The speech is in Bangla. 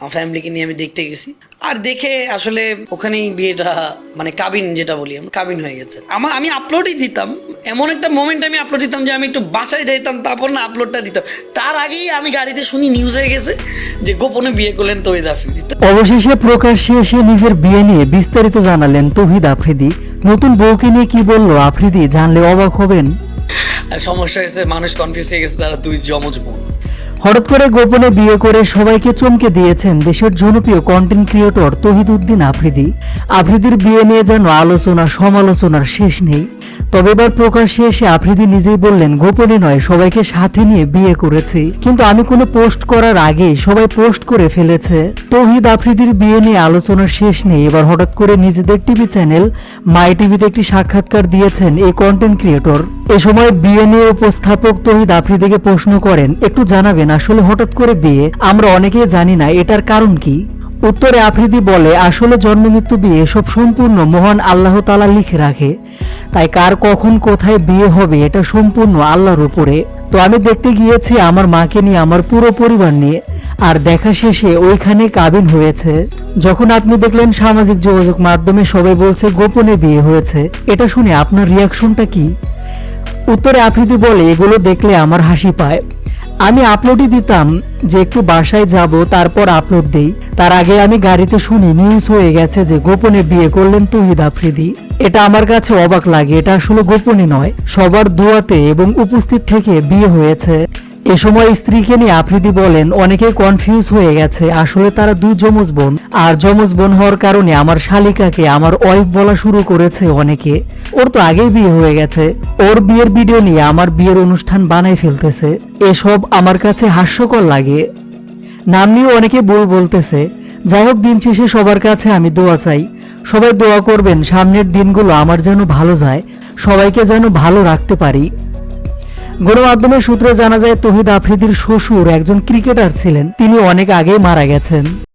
আমার ফ্যামিলিকে নিয়ে আমি দেখতে গেছি। আর দেখে আসলে ওখানেই বিয়েটা মানে কাবিন যেটা বলি আমি কাবিন হয়ে গেছে। আমার আমি আপলোডই দিতাম। এমন একটা মোমেন্ট আমি আপলোড দিতাম যে আমি একটু বাসায় দিতাম তারপর না আপলোডটা দিতাম। তার আগেই আমি গাড়িতে শুনি নিউজ হয়ে গেছে যে গোপনে বিয়ে করলেন তৈদ আফ্রিদি। অবশেষে প্রকাশ্যে এসে নিজের বিয়ে নিয়ে বিস্তারিত জানালেন তৌহিদ আফ্রিদি। নতুন বউকে নিয়ে কি বলল আফ্রিদি? জানলে অবাক হবেন। আর সমস্যা হয়েছে মানুষ কনফিউজ হয়ে গেছে তারা দুই জমজ বোন। হঠাৎ করে গোপনে বিয়ে করে সবাইকে চমকে দিয়েছেন দেশের জনপ্রিয় কন্টেন্ট ক্রিয়েটর তহিদ উদ্দিন আফ্রিদি। আফ্রিদির বিয়ে নিয়ে যেন আলোচনা সমালোচনার শেষ নেই। তবে এবার প্রকাশ্যে এসে আফ্রিদি নিজেই বললেন, গোপনে নয়, সবাইকে সাথে নিয়ে বিয়ে করেছি। কিন্তু আমি কোনো পোস্ট করার আগেই সবাই পোস্ট করে ফেলেছে। তৌহিদ আফ্রিদির বিয়ে নিয়ে আলোচনার শেষ নেই। এবার হঠাৎ করে নিজেদের টিভি চ্যানেল মাই টিভিতে একটি সাক্ষাৎকার দিয়েছেন এই কন্টেন্ট ক্রিয়েটর এ সময় বিয়ে নিয়ে উপস্থাপক তহিদ আফ্রিদিকে প্রশ্ন করেন, একটু জানাবেন, আসলে হঠাৎ করে বিয়ে? আমরা অনেকেই জানি না, এটার কারণ কি? উত্তরে আফ্রিদি বলে, আসলে জন্ম মৃত্যু বিয়ে সব সম্পূর্ণ মহান আল্লাহ তালা লিখে রাখে। তাই কার কখন কোথায় বিয়ে হবে এটা সম্পূর্ণ আল্লাহর উপরে। তো আমি দেখতে গিয়েছি আমার মাকে নিয়ে, আমার পুরো পরিবার নিয়ে, আর দেখা শেষে ওইখানে কাবিন হয়েছে। যখন আপনি দেখলেন সামাজিক যোগাযোগ মাধ্যমে সবাই বলছে, গোপনে বিয়ে হয়েছে। এটা শুনে আপনার রিয়াকশনটা কি? উত্তরে আফ্রিদি বলে, এগুলো দেখলে আমার হাসি পায়। আমি আপলোডই দিতাম যে একটু বাসায় যাব, তারপর আপলোড দেই। তার আগে আমি গাড়িতে শুনি নিউজ হয়ে গেছে যে গোপনে বিয়ে করলেন তুহিদ আফ্রিদি। এটা আমার কাছে অবাক লাগে, এটা আসলে গোপনে নয়, সবার দোয়াতে এবং উপস্থিত থেকে বিয়ে হয়েছে। এ সময় স্ত্রীকে নিয়ে আফ্রিদি বলেন, অনেকে কনফিউজ হয়ে গেছে। আসলে তারা দুই যমজ বোন। আর যমজ বোন হওয়ার কারণে আমার শালিকাকে আমার ওয়াইফ বলা শুরু করেছে অনেকে। ওর তো আগেই বিয়ে হয়ে গেছে। ওর বিয়ের ভিডিও নিয়ে আমার বিয়ের অনুষ্ঠান বানাই ফেলতেছে। এসব আমার কাছে হাস্যকর লাগে। নাম নিয়ে অনেকে ভুল বলতেছে। যাই হোক, দিন শেষে সবার কাছে আমি দোয়া চাই। সবাই দোয়া করবেন, সামনের দিনগুলো আমার যেন ভালো যায়। সবাইকে যেন ভালো রাখতে পারি। গণমাধ্যমের সূত্রে জানা যায়, তহিদ আফ্রিদির শ্বশুর একজন ক্রিকেটার ছিলেন। তিনি অনেক আগেই মারা গেছেন।